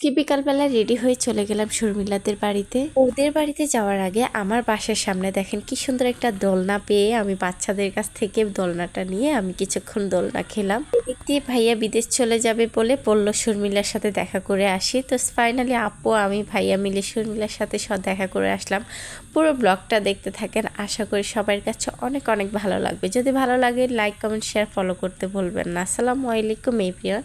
আজকে বিকালবেলা রেডি হয়ে চলে গেলাম শর্মিলাদের বাড়িতে। ওদের বাড়িতে যাওয়ার আগে আমার বাসার সামনে দেখেন কি সুন্দর একটা দোলনা পেয়ে আমি বাচ্চাদের কাছ থেকে দোলনাটা নিয়ে আমি কিছুক্ষণ দোলনা খেলাম। দিয়ে ভাইয়া বিদেশ চলে যাবে বলে বলল, শর্মিলার সাথে দেখা করে আসি। তো ফাইনালি আপু, আমি, ভাইয়া মিলে শর্মিলার সাথে সব দেখা করে আসলাম। পুরো ব্লগটা দেখতে থাকেন। আশা করি সবার কাছে অনেক অনেক ভালো লাগবে। যদি ভালো লাগে লাইক কমেন্ট শেয়ার ফলো করতে ভুলবেন না। আসসালামু আলাইকুম, এভরিওয়ান।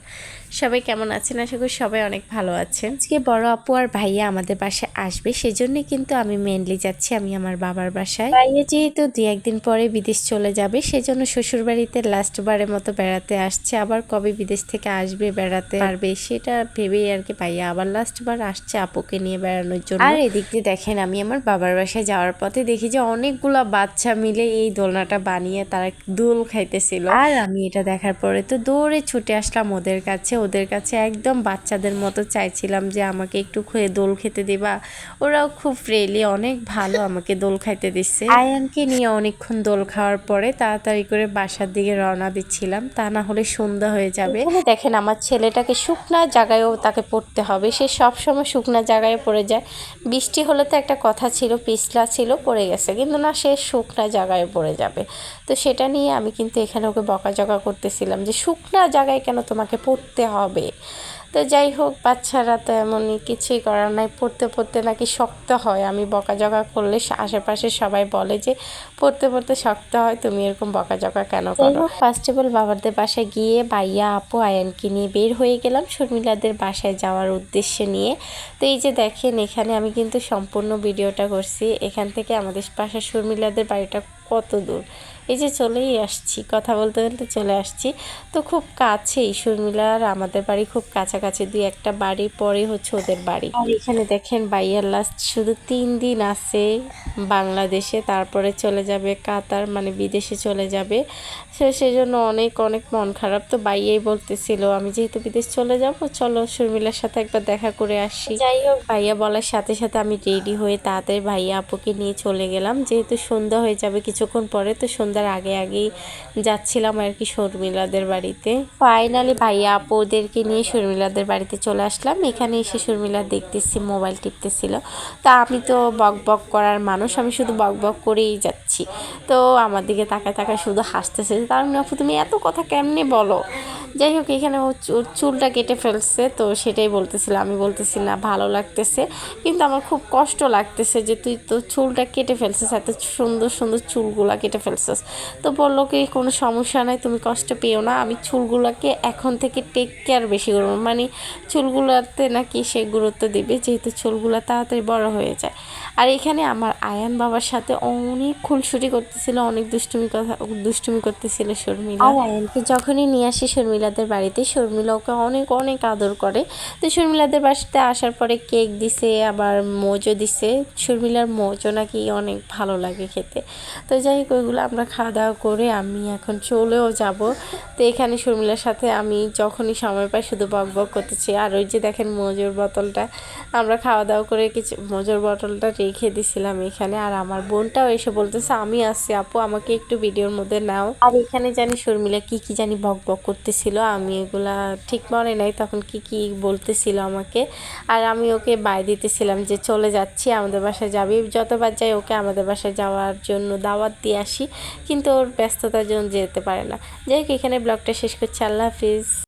সবাই কেমন আছেন? আশা করি সবাই অনেক ভালো আছেন আজকে বড় আপু আর ভাইয়া আমাদের বাসায় আসবে, সেজন্য কিন্তু আমি মেনলি যাচ্ছি, আমি আমার বাবার বাসায়। ভাইয়া যেহেতু দু একদিন পরে বিদেশ চলে যাবে, সেজন্য শ্বশুর বাড়িতে লাস্ট বারের মতো বেড়াতে আসছে, আবার কবে বিদেশ থেকে আসবে, বেড়াতে পারবে, সেটা ভেবেই আর কি ভাইয়া আবার লাস্ট বার আসছে আপুকে নিয়ে বেড়ানোর জন্য। আর এদিক দিয়ে দেখেন, আমি আমার বাবার বাসায় যাওয়ার পথে দেখি যে অনেকগুলা বাচ্চা মিলে এই দোলনাটা বানিয়ে তারা দোল খাইতেছিল। আর আমি এটা দেখার পরে তো দৌড়ে ছুটে আসলাম ওদের কাছে ওদের কাছে একদম বাচ্চাদের মতো চাইছিলাম যে আমাকে একটু খুঁয়ে দোল খেতে দিবা। ওরাও খুব ফ্রেলি অনেক ভালো আমাকে দোল খাইতে দিচ্ছে। আয়ানকে নিয়ে অনেকক্ষণ দোল খাওয়ার পরে তাড়াতাড়ি করে বাসার দিকে রওনা দিচ্ছিলাম। তা না হলে সন্ধ্যা হয়ে যাবে। দেখেন আমার ছেলেটাকে শুকনা জায়গায়ও তাকে পড়তে হবে। সে সবসময় শুকনা জায়গায় পড়ে যায়। বৃষ্টি হলে তো একটা কথা ছিল পিছলা ছিল পড়ে গেছে। কিন্তু না সে শুকনা জায়গায় পড়ে যাবে। তো সেটা নিয়ে আমি কিন্তু এখানে ওকে বকাঝকা করতেছিলাম যে শুকনা জায়গায় কেন তোমাকে পড়তে হবে? তো যাই হোক বাচ্চারা তো এমনই কিছুই করার নাই। পড়তে পড়তে নাকি শক্ত হয়। আমি বকাঝকা করলে আশেপাশে সবাই বলে যে পড়তে পড়তে শক্ত হয় তুমি এরকম বকাঝকা কেন করো? ফার্স্ট অফ অল বাবাদের বাসায় গিয়ে বাইয়া আপু আয়ানকে নিয়ে বের হয়ে গেলাম শর্মিলাদের বাসায় যাওয়ার উদ্দেশ্য নিয়ে। তো এই যে দেখেন এখানে আমি কিন্তু সম্পূর্ণ ভিডিওটা করছি। এখান থেকে আমাদের বাসায় শর্মিলাদের বাড়িটা কত দূর। এই যে চলেই আসছি কথা বলতে বলতে চলে আসছি। তো খুব কাছেই শর্মিলার আমাদের বাড়ি খুব কাছাকাছি দুই একটা বাড়ি পরে হচ্ছে ওদের বাড়ি। আর এখানে দেখেন বাইয়ার লাস্ট শুধু তিন দিন আছে বাংলাদেশে তারপরে চলে যাবে কাতার মানে বিদেশে চলে যাবে। সে সেজন্য অনেক অনেক মন খারাপ। তো বাইয়াই বলতেছিল আমি যেহেতু বিদেশ চলে যাব চলো শর্মিলার সাথে একবার দেখা করে আসি। যাই হোক ভাইয়া বলার সাথে সাথে আমি রেডি হয়ে তাড়াতাড়ি ভাইয়া আপুকে নিয়ে চলে গেলাম। যেহেতু সন্ধ্যা হয়ে যাবে কিছুক্ষণ পরে তো সন্ধ্যার আগে আগেই যাচ্ছিলাম আর কি শর্মিলাদের বাড়িতে। ফাইনালি ভাইয়া আপুদেরকে নিয়ে শর্মিলাদের বাড়িতে চলে আসলাম। এখানে এসে শর্মিলা দেখতেছি, মোবাইল টিপতেছিল। তা আমি তো বক বক করার মানুষ, আমি শুধু বক বক করেই যাচ্ছি। তো আমার দিকে তাকায় তাকায় শুধু হাসতেছে তার আপু, তুমি এত কথা কেমনে বলো? যাই হোক, এখানে ও চুলটা কেটে ফেলছে, তো সেটাই বলতেছিল আমি বলতেছি, না, ভালো লাগতেছে। কিন্তু আমার খুব কষ্ট লাগতেছে যে, তুই তো চুলটা কেটে ফেলছিস, এত সুন্দর সুন্দর চুলগুলা কেটে ফেলছিস। তো বলল কি, কোনো সমস্যা নাই, তুমি কষ্ট পেও না। আমি চুলগুলোকে এখন থেকে টেক কেয়ার বেশি করব। মানে চুলগুলোতে নাকি সে গুরুত্ব দিবে, যেহেতু চুলগুলো তাড়াতাড়ি বড় হয়ে যায়। আর এখানে আমার আয়ান বাবার সাথে অনেক খুনসুটি করতেছিল, অনেক দুষ্টুমি কথা, দুষ্টুমি করতেছিল শর্মিলা। আর যখনই নিয়ে আসি শর্মিলাদের বাড়িতে, শর্মিলা ওকে অনেক অনেক আদর করে। তো শর্মিলাদের বাসাতে আসার পরে কেক দিছে, আবার মোজো দিছে। শর্মিলার মোজো নাকি অনেক ভালো লাগে খেতে। তো যাই হোক, ওইগুলো আমরা খাওয়া দাওয়া করে আমি এখন চলেও যাব। তো এখানে শর্মিলার সাথে আমি যখনই সময় পাই শুধু বক বক করতেছি। আর ওই যে দেখেন মোজোর বোতলটা, আমরা খাওয়া দাওয়া করে কিছু, মোজোর বোতলটা রেখে দিছিলাম এখানে। আর আমার বোনটাও এসে বলতেছে আমি আসছি আপু, আমাকে একটু ভিডিওর মধ্যে নাও। আর এখানে জানি শর্মিলা কি কি জানি বক বক করতেছিল, আমি এগুলা ঠিক মনে নাই তখন কি কি বলতেছিল আমাকে। আর আমি ওকে বাই দিতেছিলাম যে, চলে যাচ্ছি, আমাদের বাসায় যাবি। যতবার যাই ওকে আমাদের বাসায় যাওয়ার জন্য দাওয়াত দিয়ে আসি, কিন্তু ওর ব্যস্ততার জন্য যেতে পারে না। যাই হোক, এখানে ব্লগটা শেষ করছি, আল্লাহ হাফিজ।